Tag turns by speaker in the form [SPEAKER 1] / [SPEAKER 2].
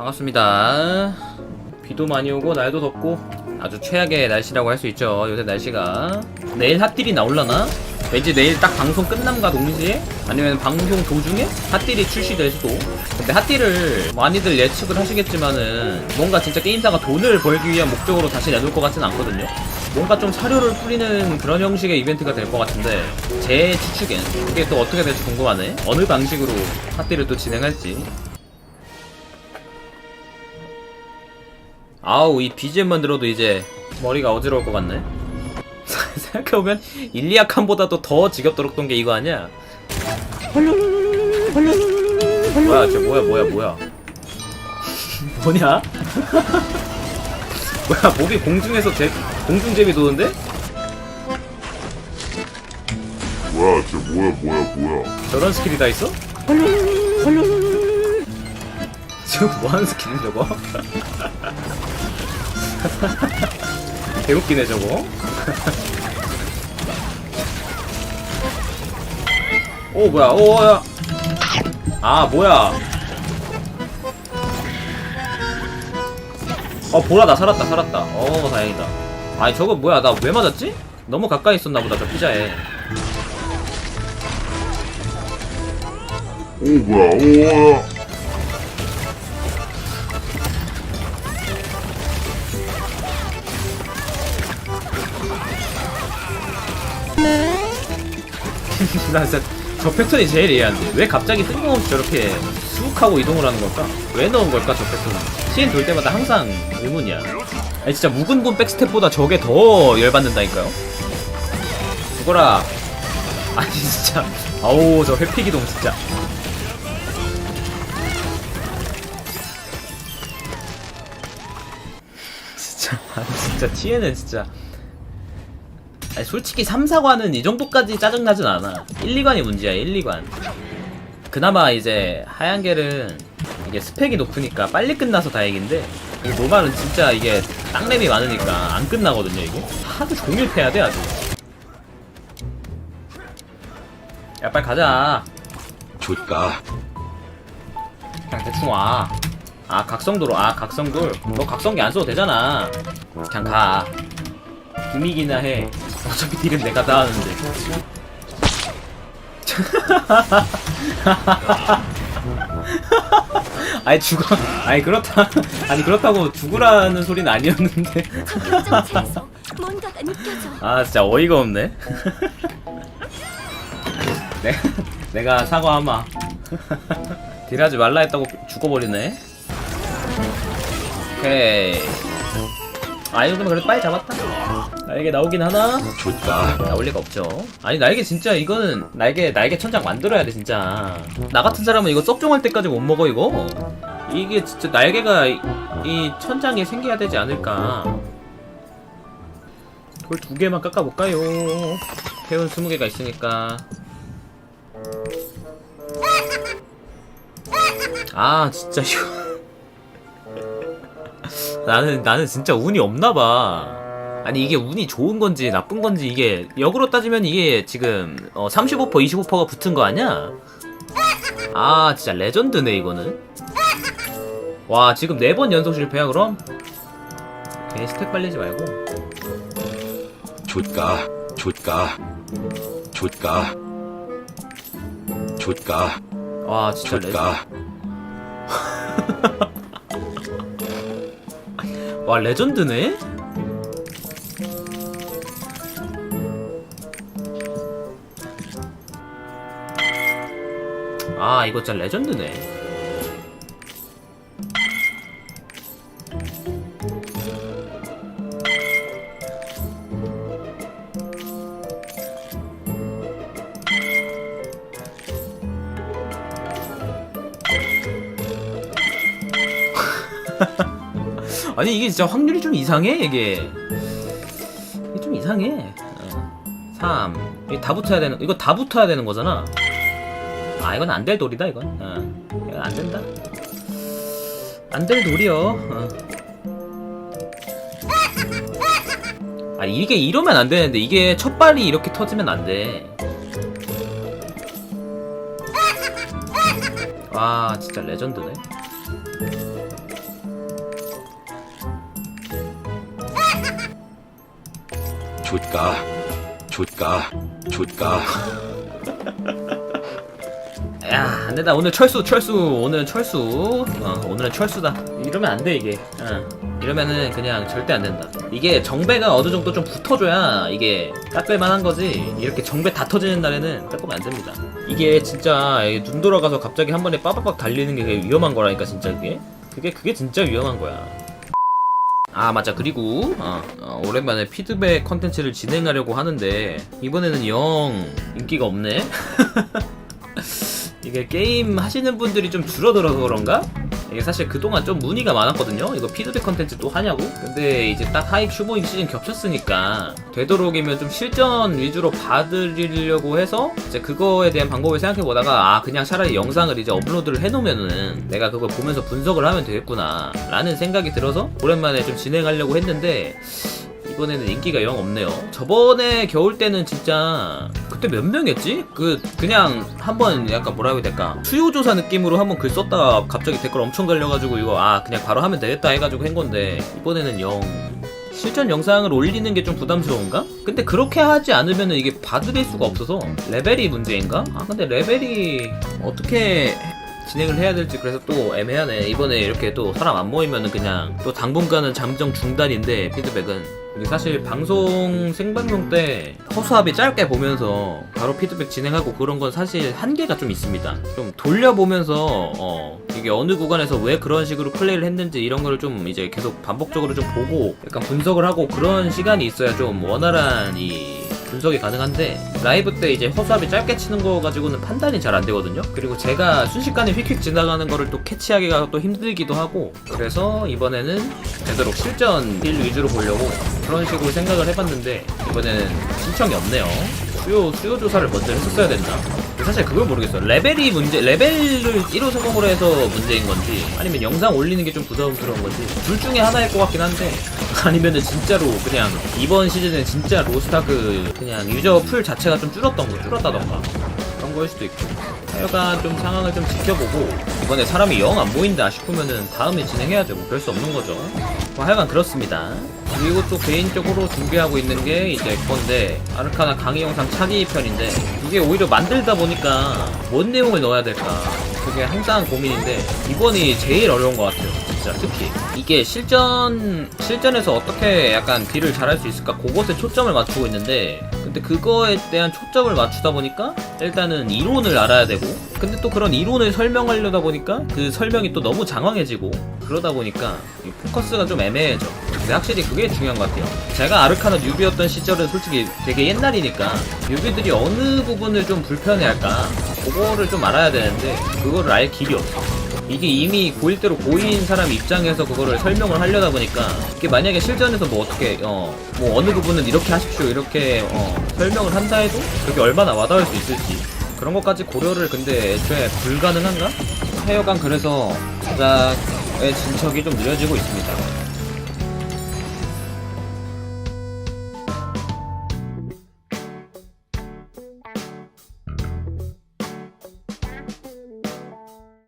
[SPEAKER 1] 반갑습니다. 비도 많이 오고 날도 덥고 아주 최악의 날씨라고 할 수 있죠. 요새 날씨가 내일 핫딜이 나올라나? 왠지 내일 딱 방송 끝남과 동시에 아니면 방송 도중에 핫딜이 출시될 수도. 근데 핫딜을 많이들 예측을 하시겠지만은 뭔가 진짜 게임사가 돈을 벌기 위한 목적으로 다시 내놓을 것 같지는 않거든요. 뭔가 좀 사료를 뿌리는 그런 형식의 이벤트가 될 것 같은데 제 추측엔 그게 또 어떻게 될지 궁금하네. 어느 방식으로 핫딜을 또 진행할지. 아우 이 BGM만 들어도 이제 머리가 어지러울 것 같네 생각해보면 일리아 칸보다도 더 지겹도록 던게 이거 아니야? 뭐야 쟤 뭐야 뭐야 뭐야 뭐냐? 뭐야 몹이 공중에서 제, 공중제비 도는데?
[SPEAKER 2] 뭐야 쟤 뭐야 뭐야 뭐야
[SPEAKER 1] 저런 스킬이 다 있어? 지금 뭐하는 스킬이 저거? 개웃기네 저거. 오 뭐야 오야. 아 뭐야. 어 보라 나 살았다 살았다. 어 다행이다. 아니 저거 뭐야 나 왜 맞았지? 너무 가까이 있었나 보다 저 피자에.
[SPEAKER 2] 오 뭐야 오야
[SPEAKER 1] 나 진짜 저 패턴이 제일 이해 안 돼. 왜 갑자기 뜬금없이 저렇게 쑥 하고 이동을 하는 걸까? 왜 넣은 걸까, 저 패턴? 시인 돌 때마다 항상 의문이야. 아니, 진짜 묵은 군 백스텝보다 저게 더 열받는다니까요? 죽어라. 아니, 진짜. 아우, 저 회피 기동 진짜. 진짜, 아니, 진짜, TN은 진짜. 아니, 솔직히 3, 4관은 이 정도까지 짜증나진 않아. 1, 2관이 문제야, 1, 2관. 그나마 이제 하얀겔은 이게 스펙이 높으니까 빨리 끝나서 다행인데 이 노말은 진짜 이게 땅랩이 많으니까 안 끝나거든요, 이게. 하루 종일 패야 돼, 아주. 야, 빨리 가자.
[SPEAKER 3] 좋까
[SPEAKER 1] 그냥 대충 와. 아, 각성도로. 아, 각성돌. 너 각성기 안 써도 되잖아. 그냥 가. 기믹이나 해. 어차피 딜은 내가 다 하는데. 아니 죽어. 아니 그렇다. 아니 그렇다고 죽으라는 소리는 아니었는데.
[SPEAKER 4] 감정체에서 뭔가가 느껴져.
[SPEAKER 1] 아 진짜 어이가 없네. 내, 내가 사과하마. 딜하지 말라 했다고 죽어버리네. 오케이. 아 이거 그래도 빨리 잡았다. 날개 나오긴 하나?
[SPEAKER 3] 좋까
[SPEAKER 1] 나올 리가 없죠. 아니 날개 진짜 이거는 날개 날개 천장 만들어야 돼 진짜. 나 같은 사람은 이거 썩종할 때까지 못 먹어 이거. 이게 진짜 날개가 이, 이 천장에 생겨야 되지 않을까. 그걸 두 개만 깎아볼까요? 태운 스무 개가 있으니까. 아 진짜 이거. 나는 나는 진짜 운이 없나봐. 아니 이게 운이 좋은 건지 나쁜 건지 이게 역으로 따지면 이게 지금 어, 35% 25%가 붙은 거 아니야? 아 진짜 레전드네 이거는. 와 지금 네 번 연속 실패야 그럼? 괜히 스택 빨리지 말고.
[SPEAKER 3] 좋까 좋까 좋까 좋까
[SPEAKER 1] 와 진짜 레.
[SPEAKER 3] 좋까
[SPEAKER 1] 와 레전드네. 아 이거 진짜 레전드네. 아니 이게 진짜 확률이 좀 이상해 이게 이게 좀 이상해 어. 3 이거 다 붙어야 되는 이거 다 붙어야 되는 거잖아 아 이건 안 될 돌이다 이건. 어. 이건 안 된다. 안 될 돌이요. 어. 아 이게 이러면 안 되는데 이게 첫 발이 이렇게 터지면 안돼. 와 진짜 레전드네.
[SPEAKER 3] 좋까 좋까 좋까
[SPEAKER 1] 야, 안 된다. 오늘 철수, 철수. 오늘 철수. 어, 오늘은 철수다. 이러면 안 돼, 이게. 어. 이러면은 그냥 절대 안 된다. 이게 정배가 어느 정도 좀 붙어줘야 이게 깎을만 한 거지. 이렇게 정배 다 터지는 날에는 깎으면 안 됩니다. 이게 진짜 눈 돌아가서 갑자기 한 번에 빠박박 달리는 게 위험한 거라니까, 진짜 그게. 그게, 그게 진짜 위험한 거야. 아 맞아 그리고 어, 어, 오랜만에 피드백 컨텐츠를 진행하려고 하는데 이번에는 영 인기가 없네 이게 게임 하시는 분들이 좀 줄어들어서 그런가? 이게 사실 그동안 좀 문의가 많았거든요. 이거 피드백 컨텐츠 또 하냐고? 근데 이제 딱 하익 슈보잉 시즌 겹쳤으니까 되도록이면 좀 실전 위주로 봐드리려고 해서 이제 그거에 대한 방법을 생각해 보다가 아 그냥 차라리 영상을 이제 업로드를 해놓으면은 내가 그걸 보면서 분석을 하면 되겠구나 라는 생각이 들어서 오랜만에 좀 진행하려고 했는데 이번에는 인기가 영 없네요. 저번에 겨울 때는 진짜 그때 몇 명이었지? 그 그냥 한번 약간 뭐라고 해야 될까 수요조사 느낌으로 한번 글 썼다가 갑자기 댓글 엄청 달려가지고 이거 아 그냥 바로 하면 되겠다 해가지고 한 건데 이번에는 영 실전 영상을 올리는 게 좀 부담스러운가? 근데 그렇게 하지 않으면 이게 봐드릴 수가 없어서 레벨이 문제인가? 아 근데 레벨이 어떻게 진행을 해야 될지 그래서 또 애매하네 이번에 이렇게 또 사람 안 모이면은 그냥 또 당분간은 잠정 중단인데 피드백은 이게 사실 방송 생방송 때 허수아비 짧게 보면서 바로 피드백 진행하고 그런 건 사실 한계가 좀 있습니다. 좀 돌려보면서 어 이게 어느 구간에서 왜 그런 식으로 플레이를 했는지 이런 거를 좀 이제 계속 반복적으로 좀 보고 약간 분석을 하고 그런 시간이 있어야 좀 원활한 이 분석이 가능한데 라이브 때 이제 허수아비 짧게 치는 거 가지고는 판단이 잘 안 되거든요. 그리고 제가 순식간에 휙휙 지나가는 거를 또 캐치하기가 또 힘들기도 하고 그래서 이번에는 되도록 실전 딜 위주로 보려고 그런 식으로 생각을 해봤는데 이번에는 신청이 없네요. 수요 수요 조사를 먼저 했었어야 된다. 사실 그걸 모르겠어. 레벨이 문제, 레벨을 1호 성공으로 해서 문제인 건지, 아니면 영상 올리는 게 좀 부담스러운 건지, 둘 중에 하나일 것 같긴 한데, 아니면은 진짜로 그냥 이번 시즌에 진짜 로스타그 그냥 유저 풀 자체가 좀 줄었던 거, 줄었다던가. 그런 거일 수도 있고. 하여간 좀 상황을 좀 지켜보고, 이번에 사람이 영 안 보인다 싶으면은 다음에 진행해야죠. 뭐 별 수 없는 거죠. 뭐 하여간 그렇습니다. 그리고 또 개인적으로 준비하고 있는 게 이제 건데 아르카나 강의 영상 차기 편인데 이게 오히려 만들다 보니까 뭔 내용을 넣어야 될까? 그게 항상 고민인데 이번이 제일 어려운 것 같아요 진짜. 특히 이게 실전 실전에서 어떻게 약간 딜을 잘할 수 있을까? 그것에 초점을 맞추고 있는데 근데 그거에 대한 초점을 맞추다 보니까 일단은 이론을 알아야 되고 근데 또 그런 이론을 설명하려다 보니까 그 설명이 또 너무 장황해지고 그러다 보니까 이 포커스가 좀 애매해져 근데 확실히 그게 중요한 것 같아요 제가 아르카나 뉴비였던 시절은 솔직히 되게 옛날이니까 뉴비들이 어느 부분을 좀 불편해할까 그거를 좀 알아야 되는데 그거를 알 길이 없어 이게 이미 고1 대로 고2인 사람 입장에서 그거를 설명을 하려다 보니까 이게 만약에 실전에서 뭐 어떻게 어 뭐 어느 부분은 이렇게 하십시오 이렇게 어 설명을 한다 해도 그게 얼마나 와닿을 수 있을지 그런 것까지 고려를 근데 애초에 불가능한가? 하여간 그래서 제작의 진척이 좀 느려지고 있습니다.